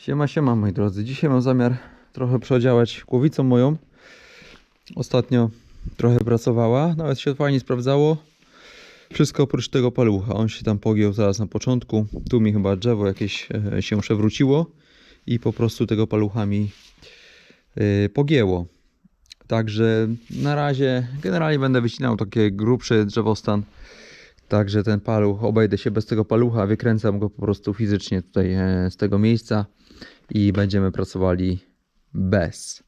Siema, siema moi drodzy. Dzisiaj mam zamiar trochę przeodziałać głowicą moją. Ostatnio trochę pracowała, nawet się fajnie sprawdzało. Wszystko oprócz tego palucha. On się tam pogiął zaraz na początku. Tu mi chyba drzewo jakieś e, się przewróciło i po prostu tego palucha mi e, pogięło. Także na razie generalnie będę wycinał takie grubszy drzewostan. Także ten paluch, obejdę się bez tego palucha, wykręcam go po prostu fizycznie tutaj e, z tego miejsca i będziemy pracowali bez.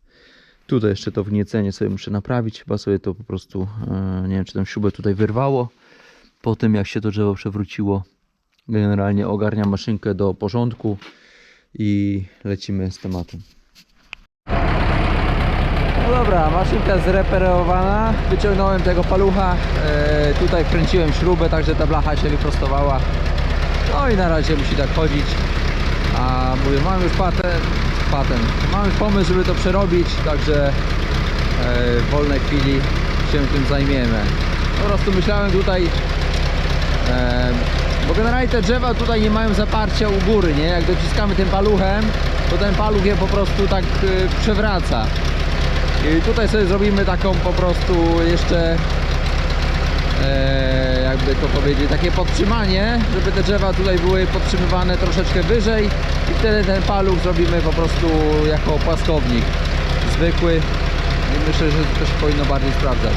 Tutaj jeszcze to wgniecenie sobie muszę naprawić, chyba sobie to po prostu, e, nie wiem czy tą śrubę tutaj wyrwało. Po tym jak się to drzewo przewróciło, generalnie ogarniam maszynkę do porządku i lecimy z tematem. Dobra, maszynka zreperowana. Wyciągnąłem tego palucha. E, tutaj wkręciłem śrubę, także ta blacha się wyprostowała. No i na razie musi tak chodzić. A mówię, mam już patent, patent. Mam już pomysł, żeby to przerobić, także e, w wolnej chwili się tym zajmiemy. Po prostu myślałem tutaj, e, bo generalnie te drzewa tutaj nie mają zaparcia u góry, nie? Jak dociskamy tym paluchem, to ten paluch je po prostu tak przewraca. Tutaj sobie zrobimy taką po prostu jeszcze e, jakby to powiedzieć, takie podtrzymanie, żeby te drzewa tutaj były podtrzymywane troszeczkę wyżej i wtedy ten paluch zrobimy po prostu jako płaskownik zwykły i myślę, że to się powinno bardziej sprawdzać.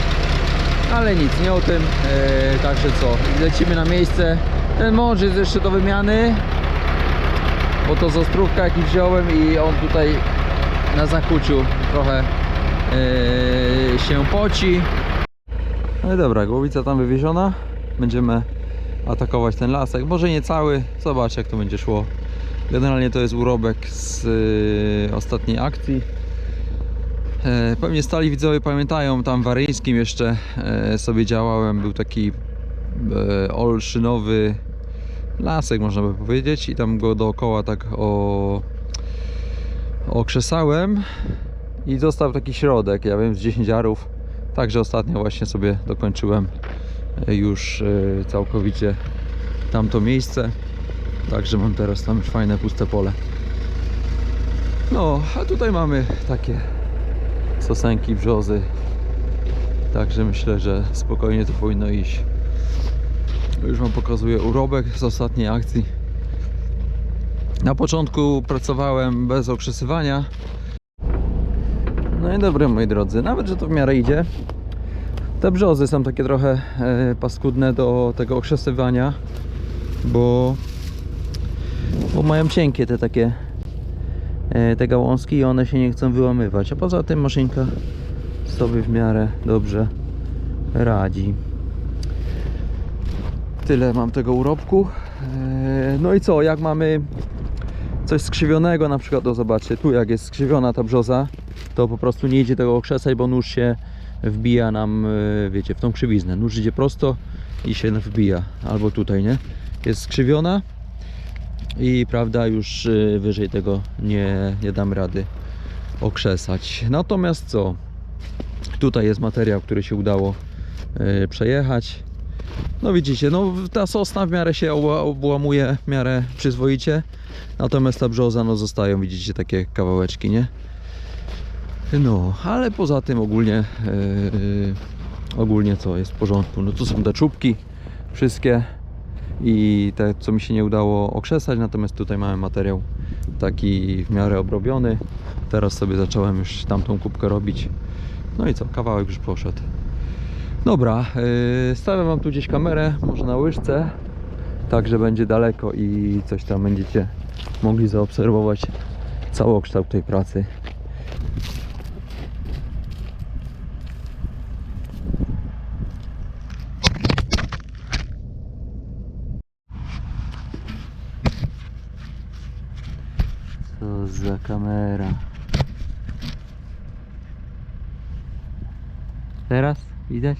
Ale nic, nie o tym, e, także co, lecimy na miejsce. Ten mąż jest jeszcze do wymiany, bo to z ostrówka jakiś wziąłem i on tutaj na zakuciu trochę e, się poci. No i dobra, głowica tam wywieziona. Będziemy atakować ten lasek. Może nie cały, zobacz jak to będzie szło. Generalnie to jest urobek z y, ostatniej akcji. E, pewnie stali widzowie pamiętają, tam w jeszcze e, sobie działałem. Był taki e, olszynowy lasek, można by powiedzieć. I tam go dookoła tak o, okrzesałem. I został taki środek, ja wiem, z 10 arów. Także ostatnio właśnie sobie dokończyłem e, już e, całkowicie tamto miejsce. Także mam teraz tam już fajne puste pole. No, a tutaj mamy takie sosenki, brzozy. Także myślę, że spokojnie to powinno iść. Już Wam pokazuję urobek z ostatniej akcji. Na początku pracowałem bez okrzesywania. No i dobre moi drodzy, nawet że to w miarę idzie. Te brzozy są takie trochę e, paskudne do tego okrzesywania, bo, bo mają cienkie te takie e, te gałązki i one się nie chcą wyłamywać. A poza tym maszynka sobie w miarę dobrze radzi. Tyle mam tego urobku. E, no i co, jak mamy coś skrzywionego, na przykład, to zobaczcie, tu jak jest skrzywiona ta brzoza, to po prostu nie idzie tego okrzesać, bo nóż się wbija nam, e, wiecie, w tą krzywiznę. Nóż idzie prosto i się wbija, albo tutaj, nie? Jest skrzywiona i prawda, już e, wyżej tego nie, nie dam rady okrzesać. Natomiast co? Tutaj jest materiał, który się udało e, przejechać. No widzicie, no ta sosna w miarę się obła- obłamuje w miarę przyzwoicie. Natomiast ta brzoza, no zostają, widzicie, takie kawałeczki, nie? No, ale poza tym ogólnie yy, ogólnie co jest w porządku. No tu są te czubki wszystkie i te co mi się nie udało okrzesać, natomiast tutaj mamy materiał taki w miarę obrobiony. Teraz sobie zacząłem już tamtą kubkę robić. No i co, kawałek już poszedł. Dobra, yy, stawiam wam tu gdzieś kamerę, może na łyżce, tak że będzie daleko i coś tam będziecie mogli zaobserwować całokształt tej pracy. Co za kamera. Teraz widać?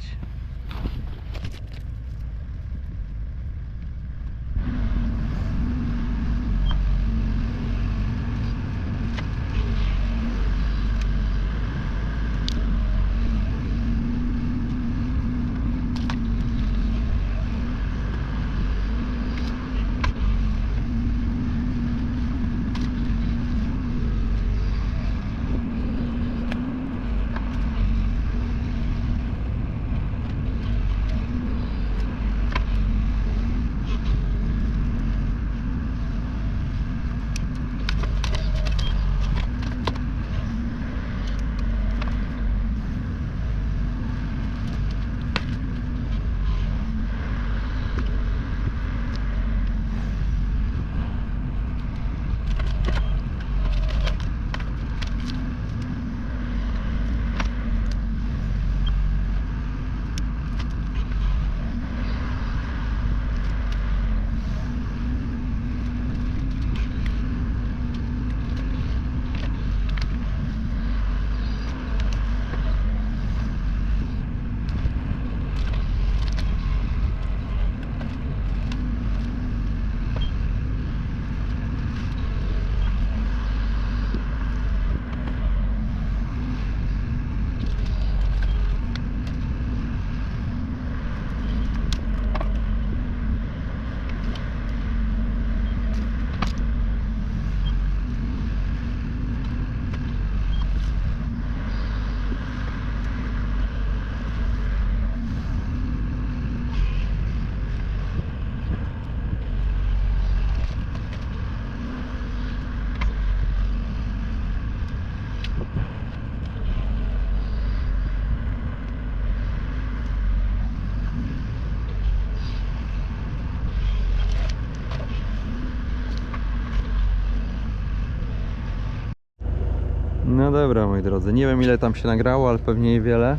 Dobra, moi drodzy. Nie wiem ile tam się nagrało, ale pewnie niewiele.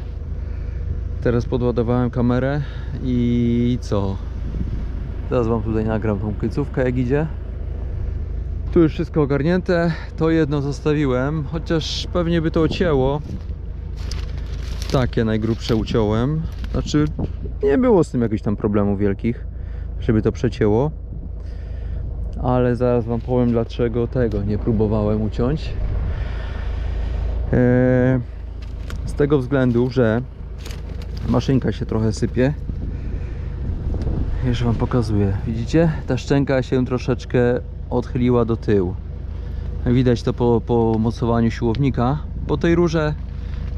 Teraz podładowałem kamerę i co? Teraz wam tutaj nagram tą końcówkę jak idzie. Tu już wszystko ogarnięte. To jedno zostawiłem, chociaż pewnie by to ocięło. Takie najgrubsze uciąłem. Znaczy, nie było z tym jakichś tam problemów wielkich, żeby to przecięło. Ale zaraz wam powiem dlaczego tego nie próbowałem uciąć. Eee, z tego względu, że maszynka się trochę sypie. Już wam pokazuję. Widzicie? Ta szczęka się troszeczkę odchyliła do tyłu. Widać to po, po mocowaniu siłownika. Po tej rurze,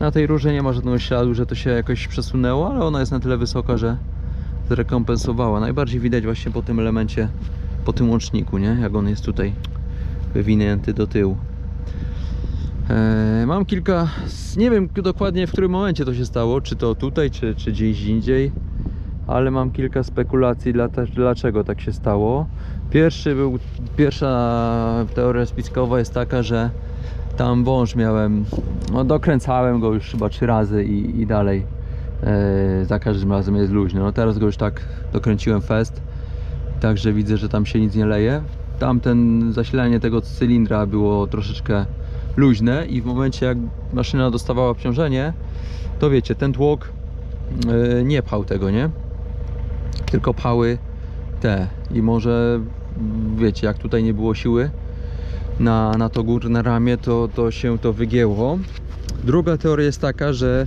na tej rurze nie ma żadnego śladu, że to się jakoś przesunęło, ale ona jest na tyle wysoka, że zrekompensowała. Najbardziej widać właśnie po tym elemencie, po tym łączniku, nie? Jak on jest tutaj wywinięty do tyłu. Eee, mam kilka, nie wiem dokładnie w którym momencie to się stało, czy to tutaj, czy, czy gdzieś indziej, ale mam kilka spekulacji dla, dlaczego tak się stało. Pierwszy był, pierwsza teoria spiskowa jest taka, że tam wąż miałem, no dokręcałem go już chyba trzy razy i, i dalej eee, za każdym razem jest luźny. No teraz go już tak dokręciłem fest, także widzę, że tam się nic nie leje. Tamten zasilanie tego cylindra było troszeczkę luźne i w momencie jak maszyna dostawała obciążenie, to wiecie, ten tłok yy, nie pchał tego, nie? Tylko pchały te i może mm, wiecie, jak tutaj nie było siły na, na to górne ramię, to, to się to wygięło. Druga teoria jest taka, że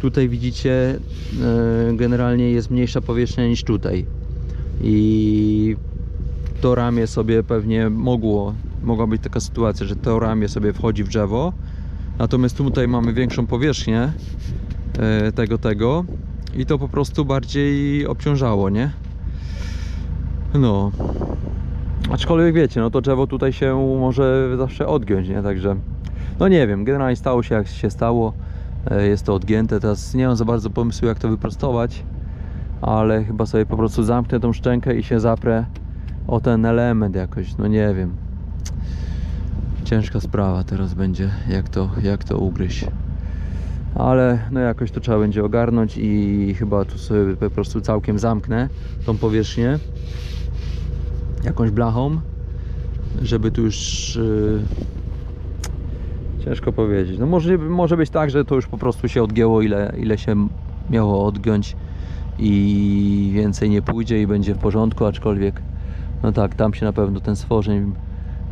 tutaj widzicie yy, generalnie jest mniejsza powierzchnia niż tutaj i to ramię sobie pewnie mogło, mogła być taka sytuacja, że to ramię sobie wchodzi w drzewo, natomiast tutaj mamy większą powierzchnię e, tego, tego i to po prostu bardziej obciążało, nie? No. Aczkolwiek wiecie, no to drzewo tutaj się może zawsze odgiąć, nie? Także, no nie wiem, generalnie stało się jak się stało. E, Jest to odgięte, teraz nie mam za bardzo pomysłu jak to wyprostować, ale chyba sobie po prostu zamknę tą szczękę i się zaprę o ten element jakoś, no nie wiem. Ciężka sprawa teraz będzie, jak to, jak to ugryźć. Ale no jakoś to trzeba będzie ogarnąć i chyba tu sobie po prostu całkiem zamknę tą powierzchnię jakąś blachą, żeby tu już yy, ciężko powiedzieć. No może, może być tak, że to już po prostu się odgięło ile, ile się miało odgiąć i więcej nie pójdzie i będzie w porządku, aczkolwiek no tak, tam się na pewno ten stworzeń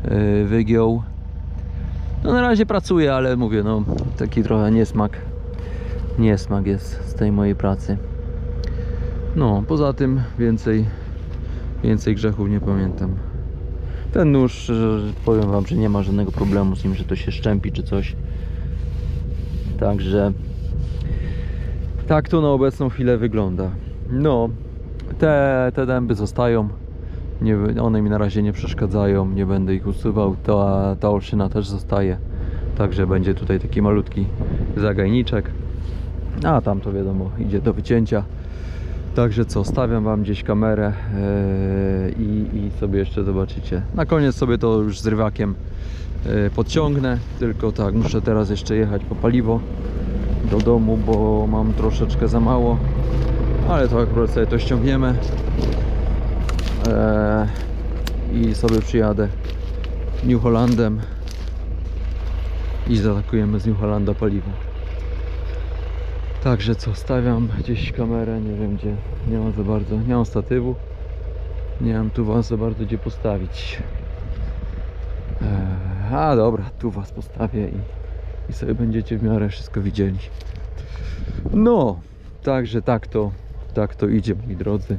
yy, wygiął. No na razie pracuję, ale mówię, no taki trochę niesmak, niesmak jest z tej mojej pracy. No, poza tym więcej, więcej grzechów nie pamiętam. Ten nóż, powiem wam, że nie ma żadnego problemu z nim, że to się szczępi czy coś. Także tak to na obecną chwilę wygląda. No, te, te dęby zostają. Nie, one mi na razie nie przeszkadzają, nie będę ich usuwał. Ta, ta olszyna też zostaje. Także będzie tutaj taki malutki zagajniczek. A tam to wiadomo, idzie do wycięcia. Także co, stawiam Wam gdzieś kamerę yy, i, sobie jeszcze zobaczycie. Na koniec sobie to już z yy, podciągnę, tylko tak, muszę teraz jeszcze jechać po paliwo do domu, bo mam troszeczkę za mało, ale to akurat sobie to ściągniemy i sobie przyjadę New Hollandem i zaatakujemy z New Hollanda paliwo. Także co, stawiam gdzieś kamerę, nie wiem gdzie, nie mam za bardzo, nie mam statywu, nie mam tu was za bardzo gdzie postawić. Eee, a dobra, tu was postawię i, i sobie będziecie w miarę wszystko widzieli. No, także tak to, tak to idzie moi drodzy.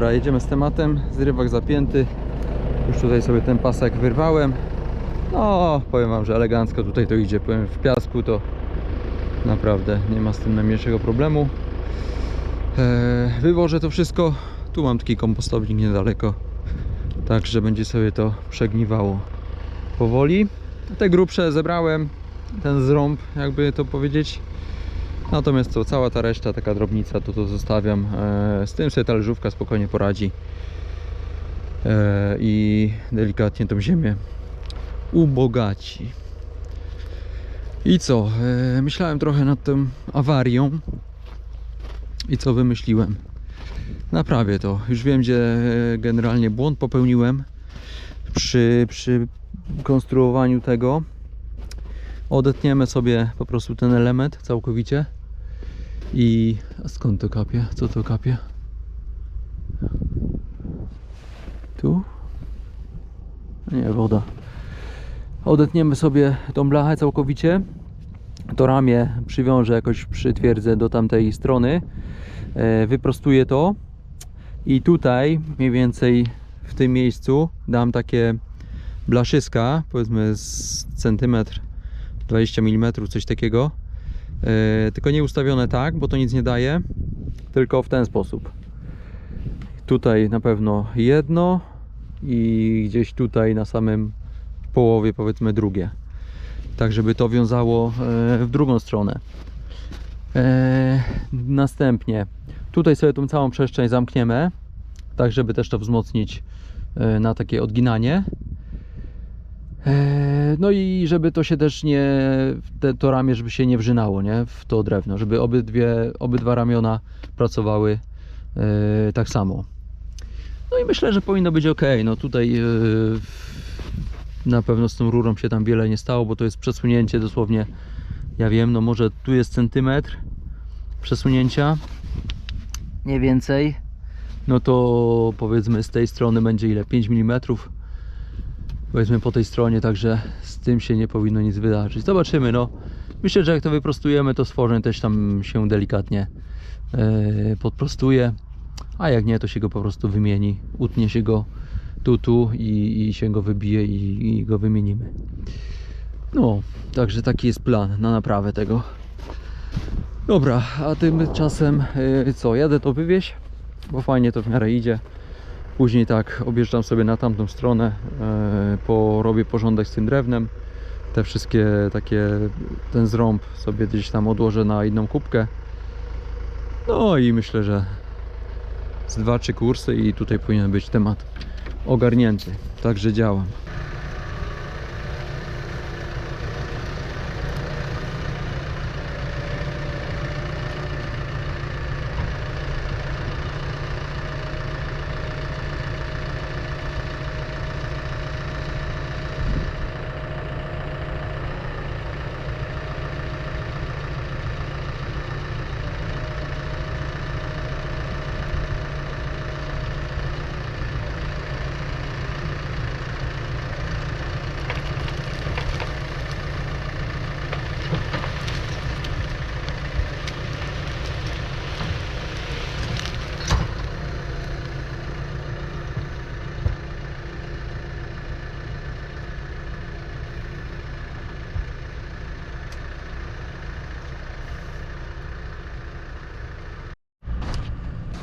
Dobra, jedziemy z tematem. Zrywak zapięty. Już tutaj sobie ten pasek wyrwałem. No, powiem Wam, że elegancko tutaj to idzie. Powiem, w piasku to naprawdę nie ma z tym najmniejszego problemu. Eee, wywożę to wszystko. Tu mam taki kompostownik niedaleko. Także będzie sobie to przegniwało powoli. Te grubsze zebrałem. Ten zrąb, jakby to powiedzieć. Natomiast to cała ta reszta, taka drobnica, to to zostawiam. Eee, z tym sobie talerzówka spokojnie poradzi. Eee, I delikatnie tą ziemię ubogaci. I co? E, myślałem trochę nad tą awarią. I co wymyśliłem? Naprawię to. Już wiem, gdzie e, generalnie błąd popełniłem przy, przy konstruowaniu tego. Odetniemy sobie po prostu ten element całkowicie. I skąd to kapie? Co to kapie? Tu? Nie, woda odetniemy sobie tą blachę całkowicie to ramię przywiążę jakoś przytwierdzę do tamtej strony e, wyprostuję to i tutaj mniej więcej w tym miejscu dam takie blaszyska powiedzmy z centymetr 20 mm coś takiego tylko nie ustawione tak bo to nic nie daje tylko w ten sposób. Tutaj na pewno jedno i gdzieś tutaj na samym połowie powiedzmy drugie. Tak żeby to wiązało e, w drugą stronę. E, następnie tutaj sobie tą całą przestrzeń zamkniemy tak żeby też to wzmocnić na takie odginanie no i żeby to się też nie te, to ramię żeby się nie wrzynało nie w to drewno żeby obydwie obydwa ramiona pracowały e, tak samo no i myślę, że powinno być ok. No tutaj e, na pewno z tą rurą się tam wiele nie stało, bo to jest przesunięcie dosłownie, ja wiem, no może tu jest centymetr przesunięcia, nie więcej. No to powiedzmy z tej strony będzie ile? 5 mm. Powiedzmy po tej stronie, także z tym się nie powinno nic wydarzyć. Zobaczymy, no. Myślę, że jak to wyprostujemy, to stworzeń też tam się delikatnie e, podprostuje. A jak nie, to się go po prostu wymieni. Utnie się go tu, tu i, i się go wybije i, i go wymienimy. No, także taki jest plan na naprawę tego. Dobra, a tymczasem yy, co, jadę to wywieźć, bo fajnie to w miarę idzie. Później tak objeżdżam sobie na tamtą stronę, yy, porobię porządek z tym drewnem. Te wszystkie takie, ten zrąb sobie gdzieś tam odłożę na inną kubkę. No i myślę, że z dwa, trzy kursy i tutaj powinien być temat ogarnięty. Także działam.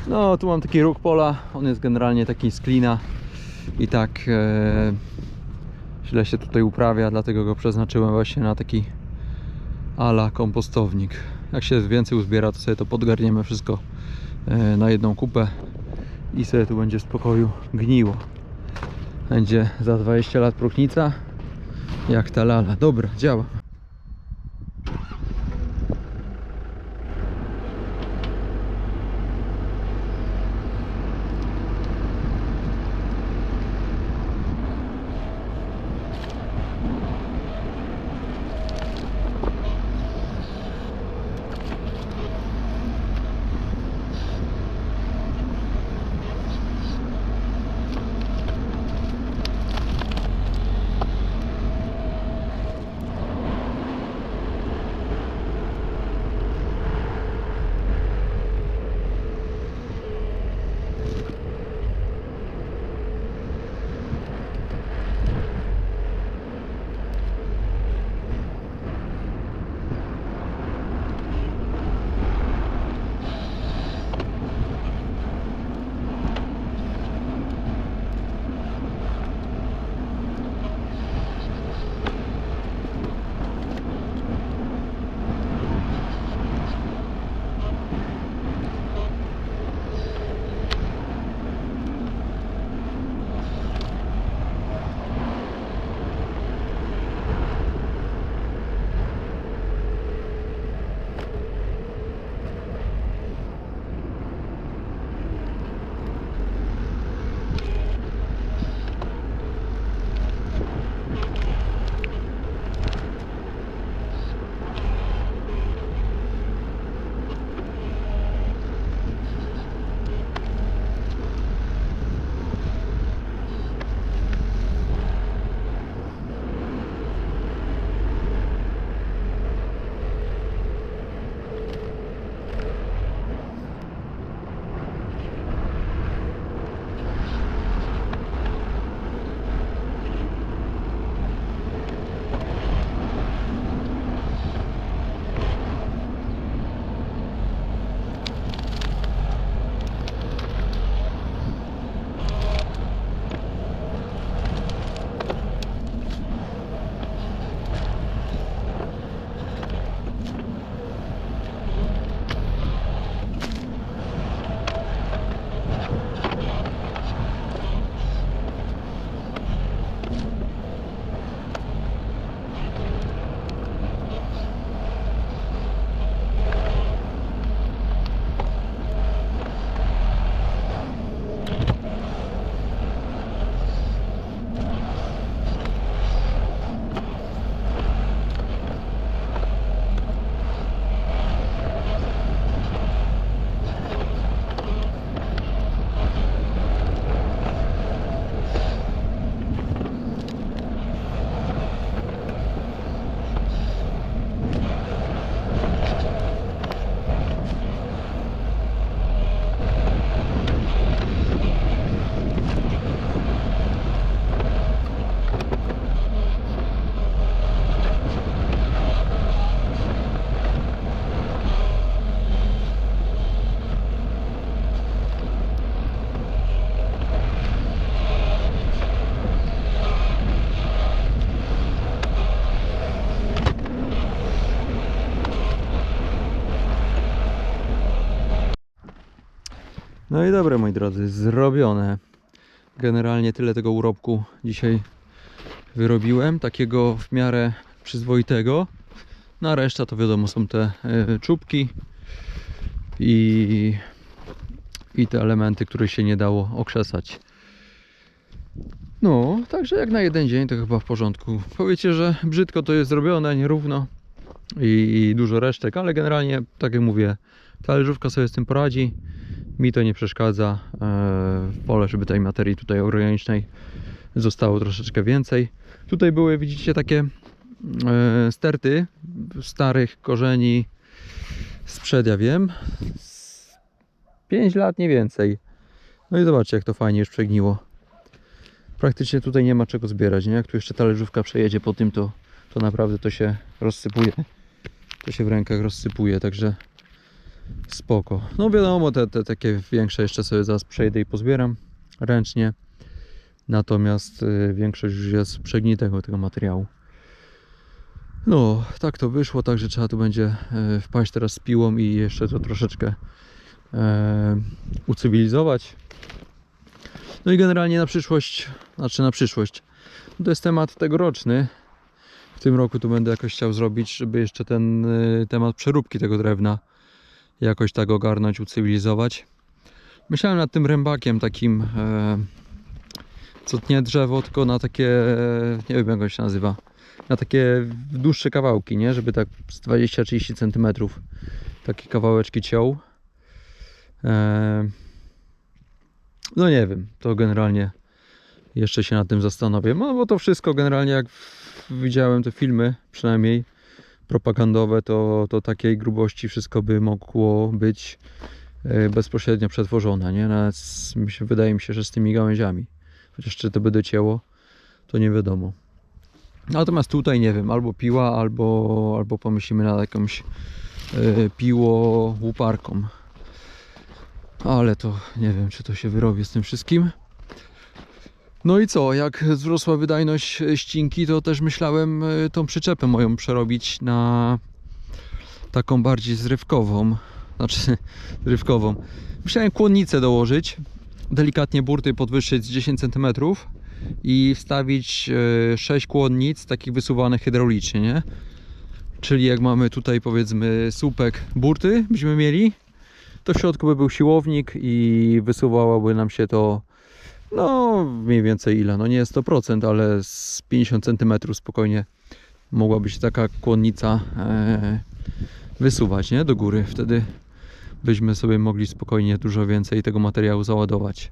No, tu mam taki róg pola. On jest generalnie taki z klina i tak e, źle się tutaj uprawia, dlatego go przeznaczyłem właśnie na taki ala kompostownik. Jak się więcej uzbiera, to sobie to podgarniemy wszystko e, na jedną kupę i sobie tu będzie w spokoju gniło. Będzie za 20 lat próchnica jak ta lala. Dobra, działa. No i dobre moi drodzy, zrobione. Generalnie tyle tego urobku dzisiaj wyrobiłem, takiego w miarę przyzwoitego. Na reszta to wiadomo są te e, czubki i, i te elementy, które się nie dało okrzesać. No, także jak na jeden dzień to chyba w porządku. Powiecie, że brzydko to jest zrobione, nierówno i, i dużo resztek, ale generalnie, tak jak mówię, talerzówka sobie z tym poradzi. Mi to nie przeszkadza. Eee, wolę, żeby tej materii tutaj organicznej zostało troszeczkę więcej. Tutaj były, widzicie, takie e, sterty starych korzeni sprzed, ja wiem, 5 lat, nie więcej. No i zobaczcie, jak to fajnie już przegniło. Praktycznie tutaj nie ma czego zbierać, nie? Jak tu jeszcze talerzówka przejedzie po tym, to, to naprawdę to się rozsypuje. To się w rękach rozsypuje, także spoko. No wiadomo, te, te takie większe jeszcze sobie zaraz przejdę i pozbieram ręcznie. Natomiast y, większość już jest przegnitego tego materiału. No, tak to wyszło, także trzeba tu będzie e, wpaść teraz z piłą i jeszcze to troszeczkę e, ucywilizować. No i generalnie na przyszłość, znaczy na przyszłość, to jest temat tegoroczny. W tym roku tu będę jakoś chciał zrobić, żeby jeszcze ten y, temat przeróbki tego drewna jakoś tak ogarnąć, ucywilizować. Myślałem nad tym rębakiem takim, e, co tnie drzewo, tylko na takie, nie wiem jak on się nazywa, na takie dłuższe kawałki, nie? Żeby tak z 20-30 cm takie kawałeczki ciął. E, no nie wiem, to generalnie jeszcze się nad tym zastanowię. No bo to wszystko generalnie jak widziałem te filmy, przynajmniej propagandowe, to, to takiej grubości wszystko by mogło być e, bezpośrednio przetworzone, nie? Nawet mi się, wydaje mi się, że z tymi gałęziami. Chociaż czy to by docięło, to nie wiadomo. Natomiast tutaj nie wiem, albo piła, albo, albo pomyślimy nad jakąś e, piło łuparką. Ale to nie wiem, czy to się wyrobi z tym wszystkim. No i co, jak wzrosła wydajność ścinki, to też myślałem e, tą przyczepę moją przerobić na taką bardziej zrywkową. Znaczy, zrywkową. Myślałem kłonnicę dołożyć, delikatnie burty podwyższyć z 10 cm i wstawić 6 kłonnic, takich wysuwanych hydraulicznie, nie? Czyli jak mamy tutaj powiedzmy słupek burty, byśmy mieli, to w środku by był siłownik i wysuwałoby nam się to no mniej więcej ile, no nie 100%, ale z 50 cm spokojnie mogłaby się taka kłonnica e, wysuwać, nie? Do góry. Wtedy byśmy sobie mogli spokojnie dużo więcej tego materiału załadować.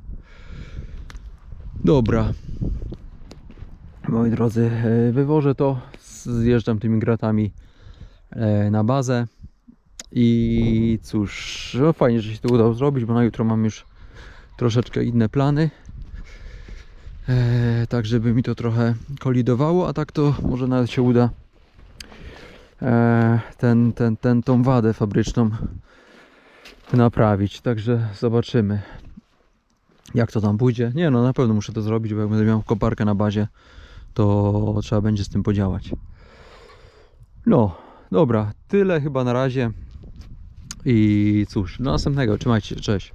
Dobra. Moi drodzy, e, wywożę to, zjeżdżam tymi gratami e, na bazę i cóż, no fajnie, że się to udało zrobić, bo na jutro mam już troszeczkę inne plany. E, tak żeby mi to trochę kolidowało, a tak to może nawet się uda e, ten, ten, ten, tą wadę fabryczną naprawić. Także zobaczymy jak to tam pójdzie. Nie no, na pewno muszę to zrobić, bo jak będę miał koparkę na bazie, to trzeba będzie z tym podziałać. No, dobra, tyle chyba na razie. I cóż, do następnego. Trzymajcie się, cześć.